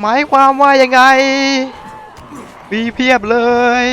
หมายความว่ายังไง มีเพียบเลย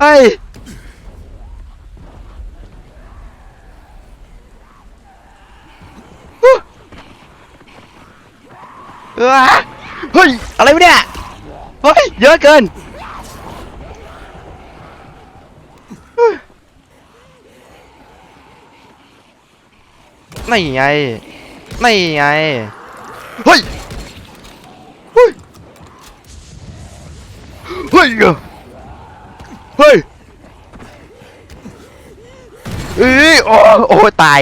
เฮ้ยเอ้อเฮ้ย อะไรวะเนี่ย เฮ้ย เยอะเกินไม่ไงไม่ไง เฮ้ย เฮ้ย เฮ้ย เฮ้ยเอ้ยโอ้โอ้ตาย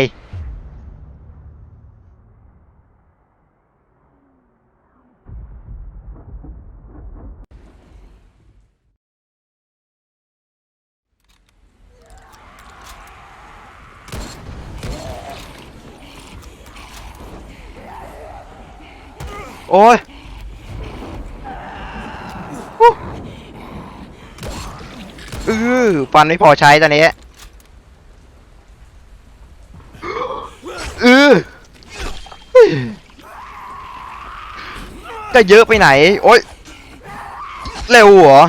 โอ้ยฮู้อือฟันไม่พอใช้ตอนนี้อือเฮ้ยจะเยอะไปไหน โอ้ยเร็วเหรอ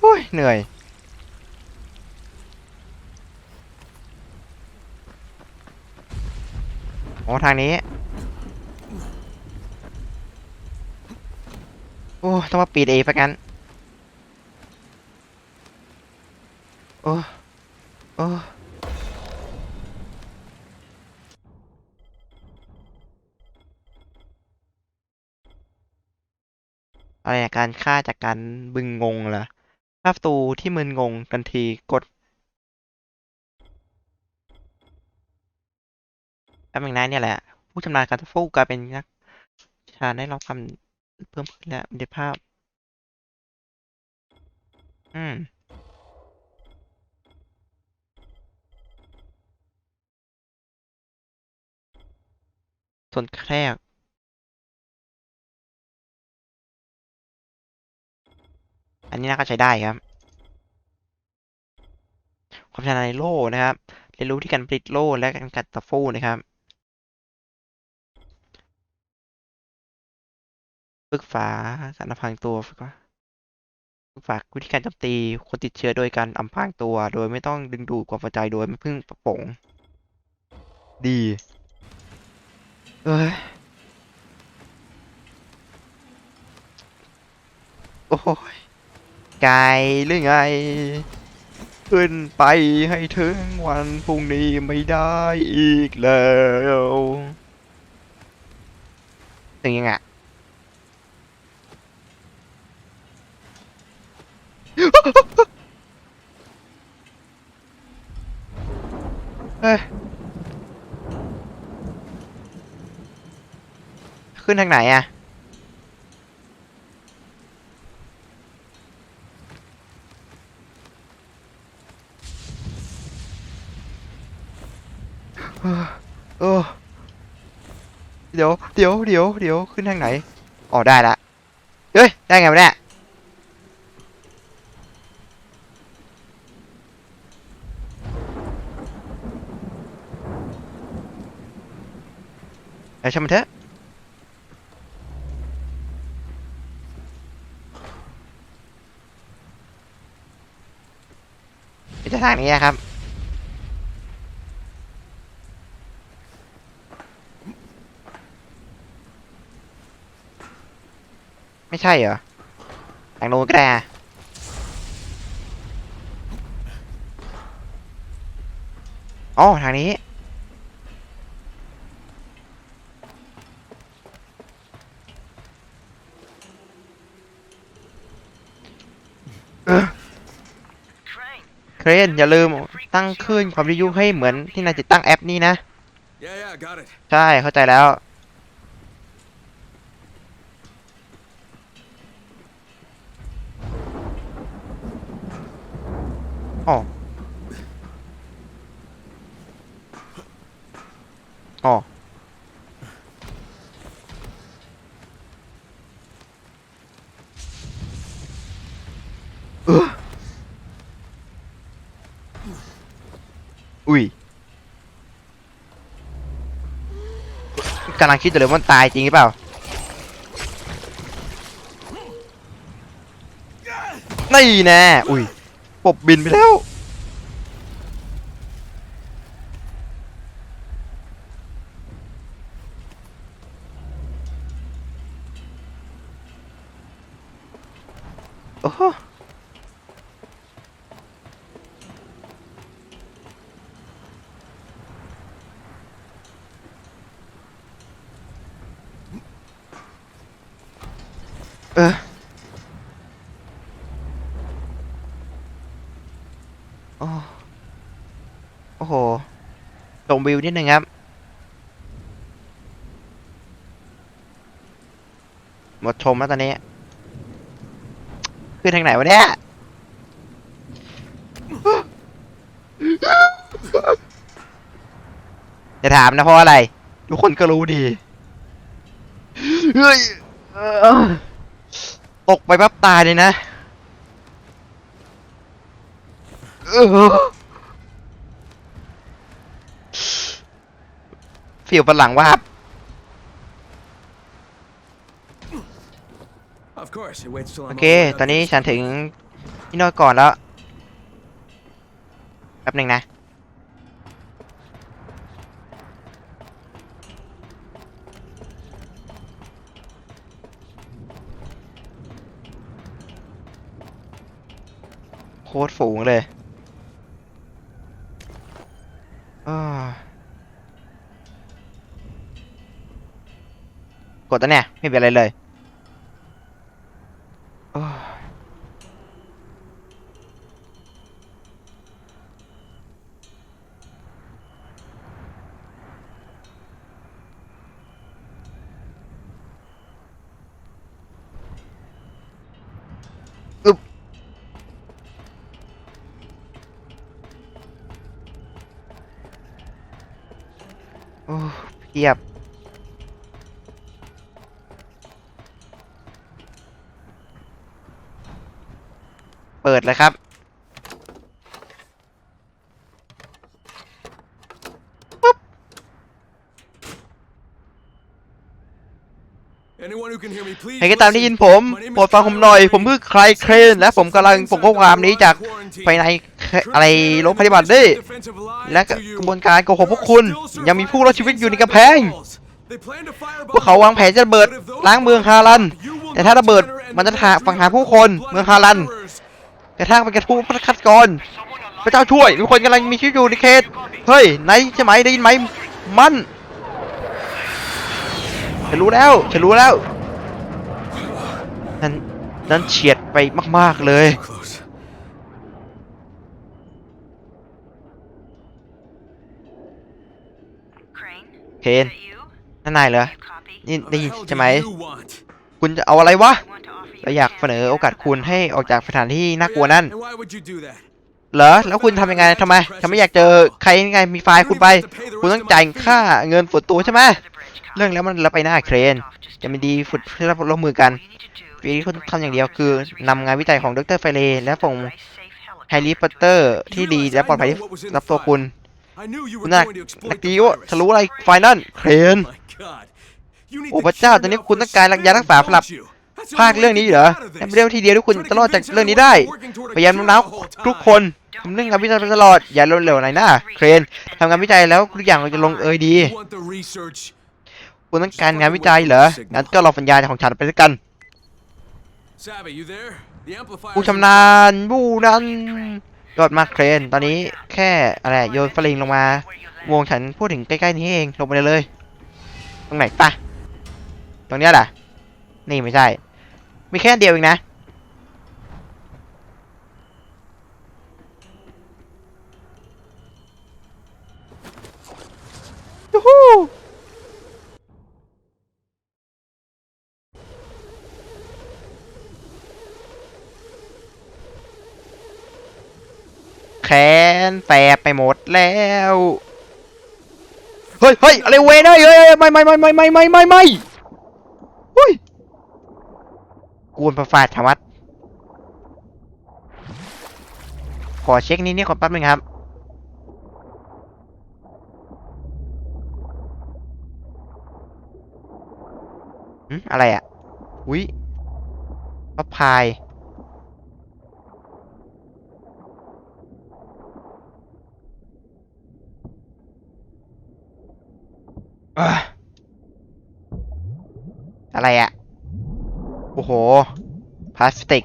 โอ้ยเหนื่อยอ๋อทางนี้ อ้ต้องมาปีดเองไปกันโอ้โอ้อะไรการฆ่าจากการบึงงงเหรอภาพตูที่มึนงงกันทีกดแป๊บนึงนะเนี่ยแหละ ผู้ชำนาญการต่อสู้กลายเป็นนักชาได้รับความ เพิ่มขึ้นแล้วมีภาพ อืมส่วนแครกอันนี้น่าก็ใช้ได้ครับ ความชำนาญในโล่นะครับ เรียนรู้ที่การผลิตโล่และการกัดตะฟูนะครับ ฝึกฝาสารพรางตัวฝึกว่าฝึกฝาวิธีการโจมตีคนติดเชื้อโดยการอำพรางตัว โดยไม่ต้องดึงดูดความสนใจโดยไม่พึ่งประปงดีเอ้ยโอ้ยไกลหรือไง ขึ้นไปให้ถึงวันพรุ่งนี้ไม่ได้อีกแล้ว ถึงยังไง เฮ้ยขึ้นทางไหนอะเออเออเดี๋ยว เดี๋ยว เดี๋ยว เดี๋ยว ขึ้นทางไหน อ๋อ ได้ละ เฮ้ย ได้ไงวะเนี่ย เอาช่างมันเถอะไม่ใช่ทางนี้นะครับ ไม่ใช่เหรอทางโน้นก็ได้อะอ๋อทางนี้ รนอย่าลืมตั้งคลื่นความวิทยุให้เหมือนที่นายติดตั้งแอปนี้นะ Yeah, yeah, got it. ใช่เข้าใจแล้ว อ๋ออ๋อ เอออุ้ย กำลังคิดอยู่เลยว่ามันตายจริงหรือเปล่านี่แน่อุ้ยปบบินไปแล้วโอ้โหเออ โอ้โอ้โหช มวิวนิดนึงครับ หมดชมแล้วตอนนี้ ขึ้นทางไหนวะเนี่ยจะถามนะเพราะอะไร ทุกคนก็รู้ดีเฮ้ยตกไปปั๊บตายเลยนะ เออ ฟิวบนหลังว่าบ Of course, it waits till โอ I'm เค all the way ตอนนี้ up ฉันถึงที่โนอนก่อนแล้วแป๊บหนึ่งนะ โคตรฝูงเลยอ้า กดแล้วเนี่ยไม่เป็นอะไรเลยโอ้โอ้เพียบ เปิดเลยครับ Anyone who can hear me, please ใครก็ตามได้ยิน listen. ผม My name is โปรดฟังผมหน่อย Kyle ผมคือใครเครนและผมกำลังส่งข้อความนี้จากภายในอะไรโรงพยาบาลด้วยและกระบวนการโกหกพวกคุณ ยังมีผู้รอดชีวิตอยู่ในกำแพงพวกเขาวางแผนจะระเบิดล้างเมืองฮารัน แต่ถ้าระเบิดมันจะหาฝังหาผู้คนเมืองฮารัน แต่ถ้าเป็นกระทู้พัฒกรพระเจ้าช่วยมีคนกำลังมีชีวิตอยู่ในเขตเฮ้ยไหนใช่ไหมได้ยินไหมมันฉันรู้แล้วฉันรู้แล้วนั่นนั่นเฉียดไปมาก ๆ เลย Close. เคนนั่นนายเหรอ นี่ได้ยิน How the hell ใช่ไหม do you want? คุณจะเอาอะไรวะ เราอยากเสนอโอกาสคุณให้ออกจากสถานที่น่ากลัวนั่น And why would you do that? เหรอ แล้วคุณทำยังไงทำไมฉันไม่อยากเจอใครยังไง มีไฟล์คุณไป คุณต้องจ่ายค่าเงินส่วนตัวใช่ไหมเรื่องแล้วมันแล้วไปหน้าเครน จะมีดีฝึกเพื่อรับร่วมมือกันปีที่คุณทำอย่างเดียวคือนำงานวิจัยของดรไฟเลและส่งแฮร์รี่พอตเตอร์ที่ดีและปลอดภัยที่รับตัวคุณ I knew you คุ were ณน่ะ going to นัก exploit ดี the ว่า virus. ฉันรู้อะไรไฟนั่นเครน My God. You need โอ้ to พระเจ้า cure ตอนนี้ now คุณ for ต้องการยารักษา Sam, สำหรับ don't you? That's the ภาค only เรื่อง way นี้ to เหรอ get out of นั่น this. เป็นเรื่องที่เดียวที่คุณ Try to จะรอดจาก convince เรื่องนี้ everyone ได้ you're working toward a พยายาม cure โน้มน้าว the whole ทุก time. คนทำเรื่องงานวิจัยไปตลอด อย่าเร็วๆหน่อยนะเครนทำงานวิจัยแล้วทุกอย่างมันจะลงเอยดี You want the research? คุณต้องการงานวิจัยเหรอ งั้นก็รอสัญญาณของฉันไปด้วยกัน Savvy, you there? The amplifier. ผู้ชำนาญผู้นั้นยอดมากเครน ตอนนี้แค่อะไรโยนฟลิงลงมา วงฉันพูดถึงใกล้ๆนี้เอง ลงไปเลยเลยตรงไหนปะตรงเนี้ยแหละนี่ไม่ใช่ มีแค่นเดียวเองนะ ยูฮูแขนแสบไปหมดแล้ว เฮ้ยเฮ้ยอะไรเวยเฮ้ยเฮ้ยเฮ้ยไม่ไม่ไม่ไม่ไม่ไม่ไม่ไม่เฮ้ย กวนประฟาดธรรมัดขอเช็คนี้นี่ก่อนแป๊บนึงครับอหึอะไรอะ อุ้ยพับพายเอ้ออะไรอะ โหพลาสติก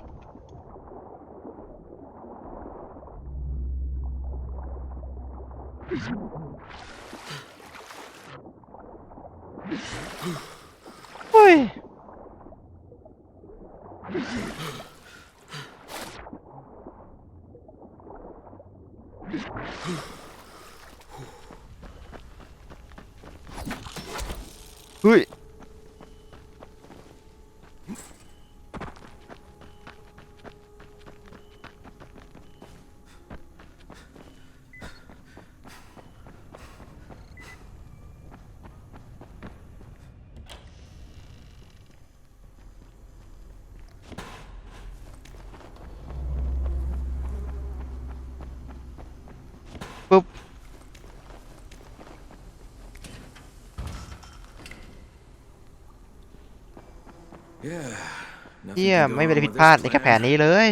เฮีย can go ไม่มีอะไร wrong ผิด with พลาด this ในกระแผน plan. นี้เลย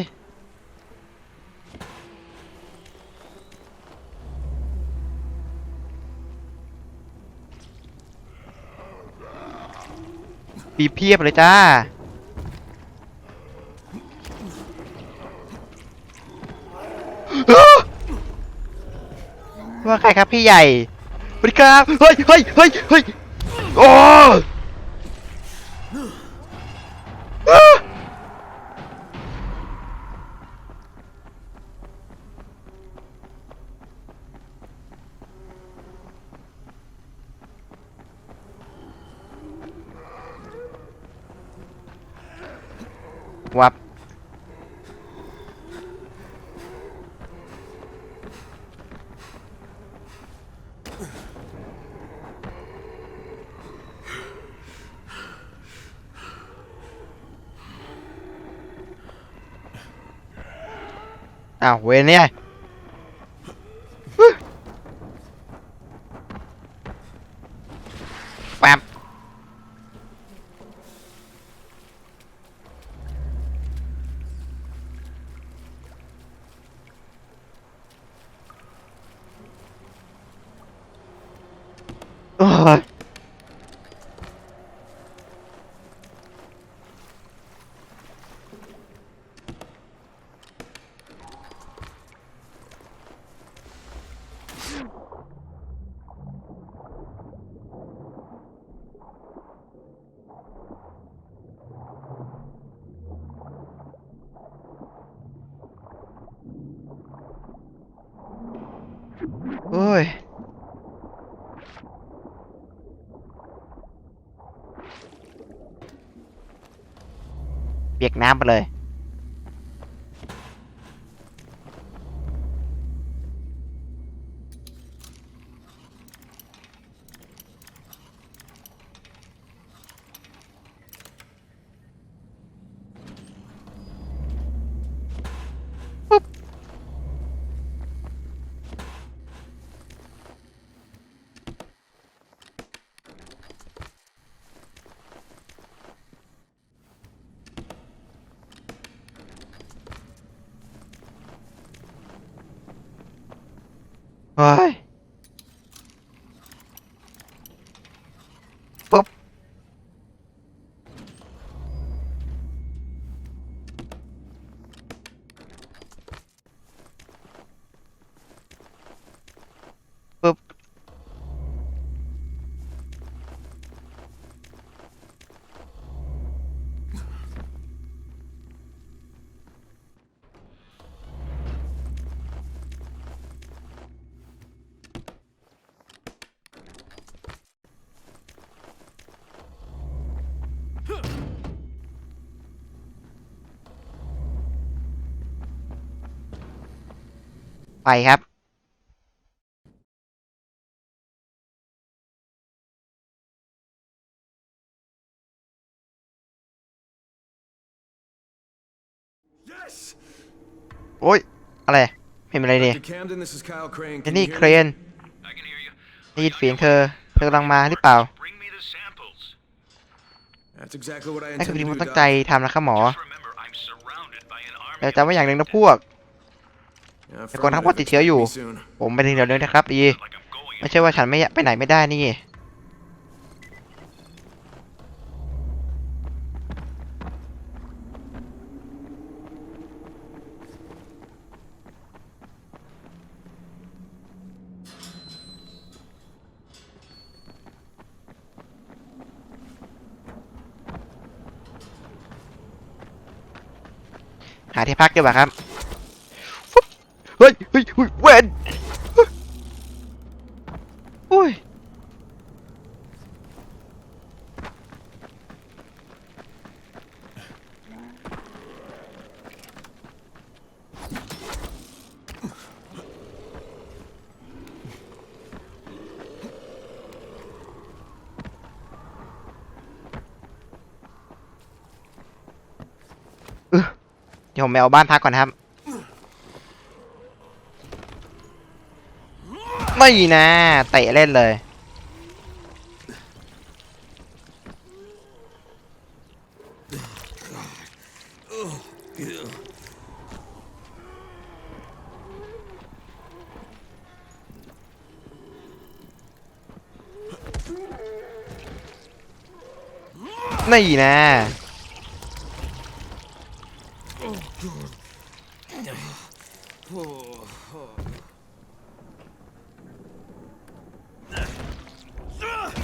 ปีเพียบเลยจ้าว่าใครครับพี่ใหญ่สวัสดีครับ เฮ้ยเฮ้ยเฮ้ยเฮ้ยโอ้ อ้ อ้าวเวนเนี่ยฮึแป๊บโอ้ยโอ้ย เปียกน้ำไปเลย ไปครับ Yes! โอ้ย อะไรเห็นอะไรเนี่ย Dr. Camden, this is Kyle Crane. ไอ้ Can นี่ you เค hear ร me? น I can hear you. ได้ยินเสียงเธอ เธอกำลังมาหรือเปล่า Bring me the samples. That's exactly what I นั่นคือ intend ที่ to ผม do, ตั้ง Doc. ใจทำนะครับหมอ Remember, I'm surrounded by an army แต่จำไว้อย่างหนึ่งนะพวก Yeah, แต่คนทั้งหมดติดเชื้ออยู่ ผมไปถึงเดี๋ยวนี้นะครับดีไม่ใช่ว่าฉันไม่ไปไหนไม่ได้นี่หาที่พักดีกว่าครับ เฮ้ยเฮ้ยเฮ้ยเวนโอ้ยเดี๋ยวผมไปเอาบ้านพักก่อนครับ ไม่นะเตะเล่นเลย ไม่นะ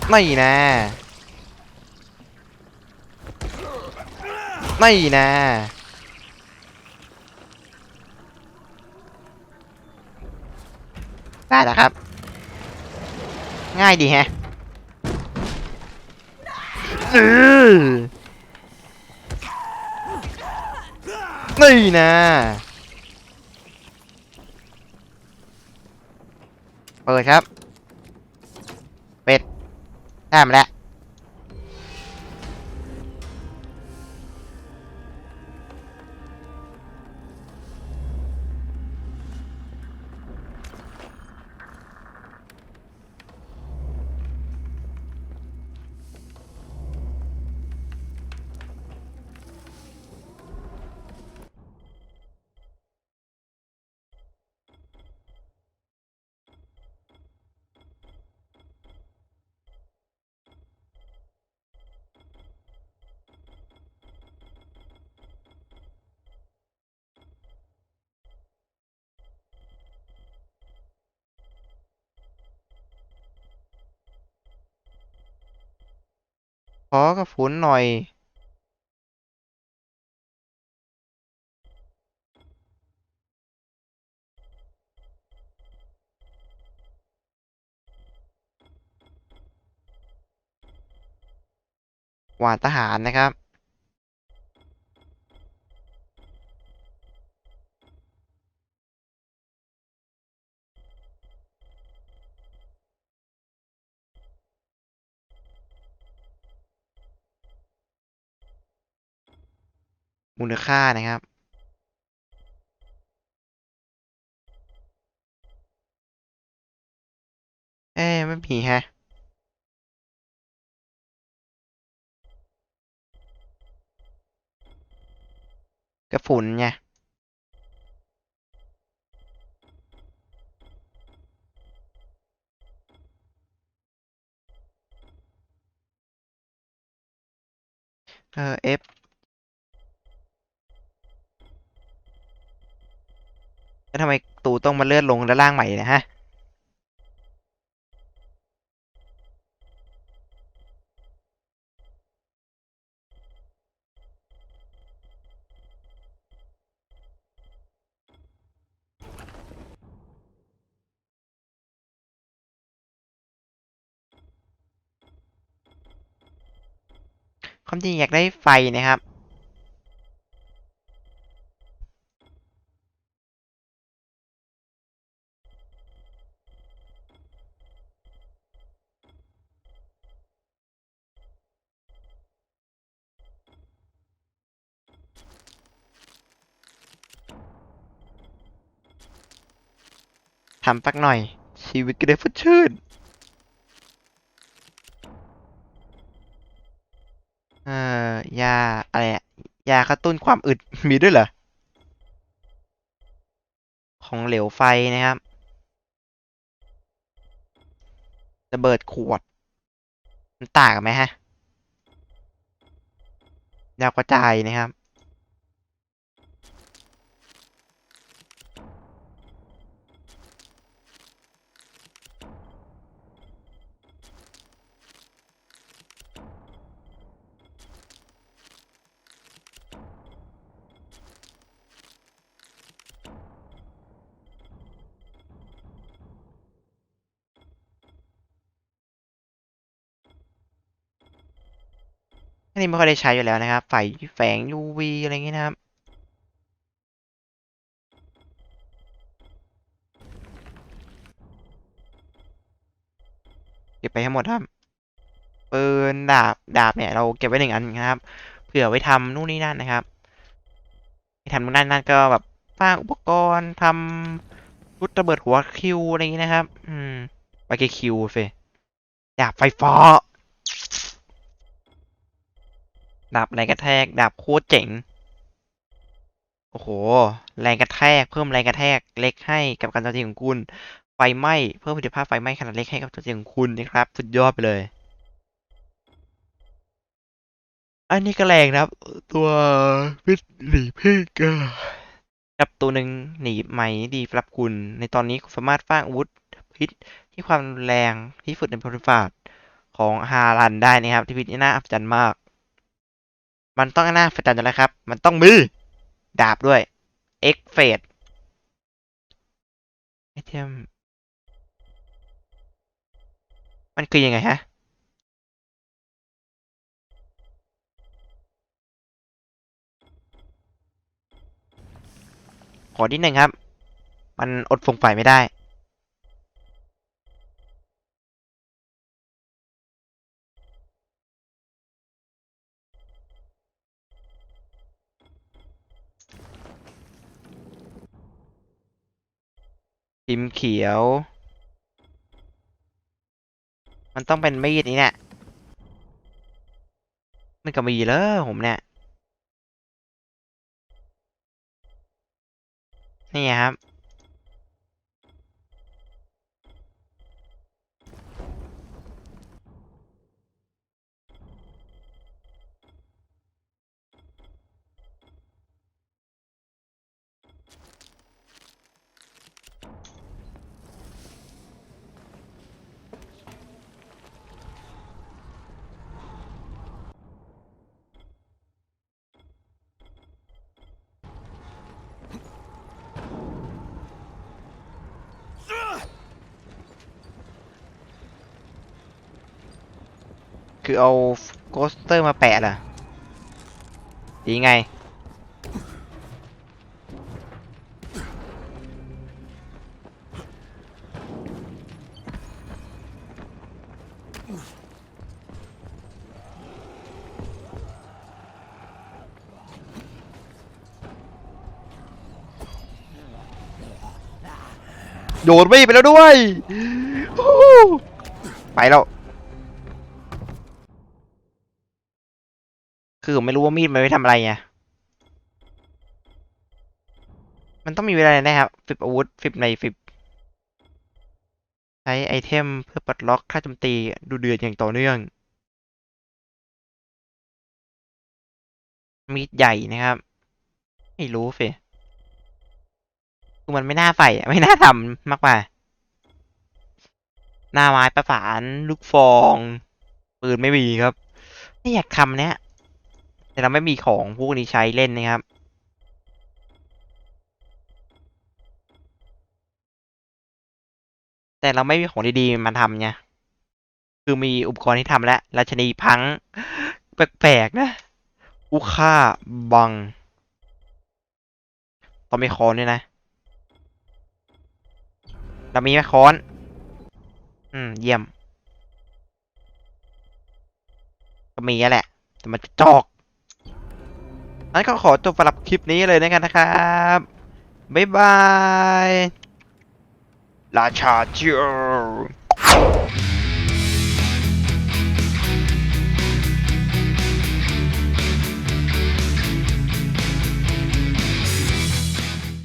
ไม่นะไม่นะได้แล้วครับ ง่ายดีแฮะอื้อนี่นะเปิดครับ ได้มาแล้ว ขอกระฝนหน่อย หวานทหารนะครับ มูลค่านะครับ เอ้ไม่มีฮะกระฝุ่นไงเออ F แล้วทำไมตูต้องมาเลื่อนลงด้านล่างใหม่นะฮะความจริงอยากได้ไฟนะครับ ทำสักหน่อย ชีวิตก็ได้ฟุดชื่นอ่ายาอะไรอะยากระตุ้นความอึดมีด้วยเหรอ ของเหลวไฟนะครับระเบิดขวด มันต่างกันไหมฮะดาวกระจายนะครับ อันนี้ไม่ค่อยได้ใช้อยู่แล้วนะครับ ไฟแฝง UV อะไรอย่างงี้นะครับ เก็บไปให้หมดครับปืนดาบดาบเนี่ยเราเก็บไว้หนึ่งอันนะครับ เผื่อไว้ทำนู่นนี่นั่นนะครับทำนู่นนั่นนั่นก็แบบสร้างอุปกรณ์ทำชุดระเบิดหัวคิวอะไรอย่างงี้นะครับ อืมไปเกคิวเฟยดาบไฟฟ้า ดาบแรงกระแทก ดาบโคตรเจ๋ง โอ้โห แรงกระแทก เพิ่มแรงกระแทกเล็กให้กับการโจมตีของคุณ ไฟไหม้ เพิ่มประสิทธิภาพไฟไหม้ขนาดเล็กให้กับโจมตีของคุณนะครับ สุดยอดไปเลย อันนี้ก็แรงนะครับ ตัวพิษหนีพึ่กกับตัวหนึ่งหนีไหมดีสำหรับคุณ ในตอนนี้คุณสามารถสร้างอาวุธพิษที่ความแรงที่สุดในบริษัทของฮารันได้นะครับ ที่พิษนี่น่าอัศจรรย์มาก มันต้องหน่าอัศจรรย์อยู่แล้วครับ มันต้องมีดาบด้วยเอ็กเฟดไอเทมมันคือยังไงฮะขอที่หนึ่งครับ มันอดฟงไฟไม่ได้ พิมพ์เขียว มันต้องเป็นมีดนี้เนี่ยมันก็มีเลยผมเนี่ย นี่ไงครับ คือเอาโกสเตอร์มาแปะเหรอดีไงโดดไม่ไปแล้วด้วย ไปแล้ว คือผมไม่รู้ว่ามีดมันไว้ทำอะไรไงมันต้องมีเวลาแนะครับฟิบอาวุธฟิบในฟิบใช้ไอเทมเพื่อปลดล็อกค่าโจมตีดูเดือดอย่างต่อเนื่อง มีดใหญ่นะครับ ไม่รู้เฟยคือมันไม่น่าใส่ไม่น่าทำมากกว่า หน้าไม้ประสาน ลูกฟอง ปืนไม่มีครับ ไม่อยากทำเนี้ย แต่เราไม่มีของพวกนี้ใช้เล่นนะครับ แต่เราไม่มีของดีๆมาทำไงคือมีอุปกรณ์ที่ทำแล้วราชนีพัง แปลกๆนะอุค่าบังต้องมีค้อนด้วยนะ เรามีไหมค้อน อืม เยี่ยม ก็มีแล้วแหละ แต่มันจะจอกั้นก็ขอจบสำหรับคลิปนี้เลยนะครับ บ๊ายบาย ราชาเจ้า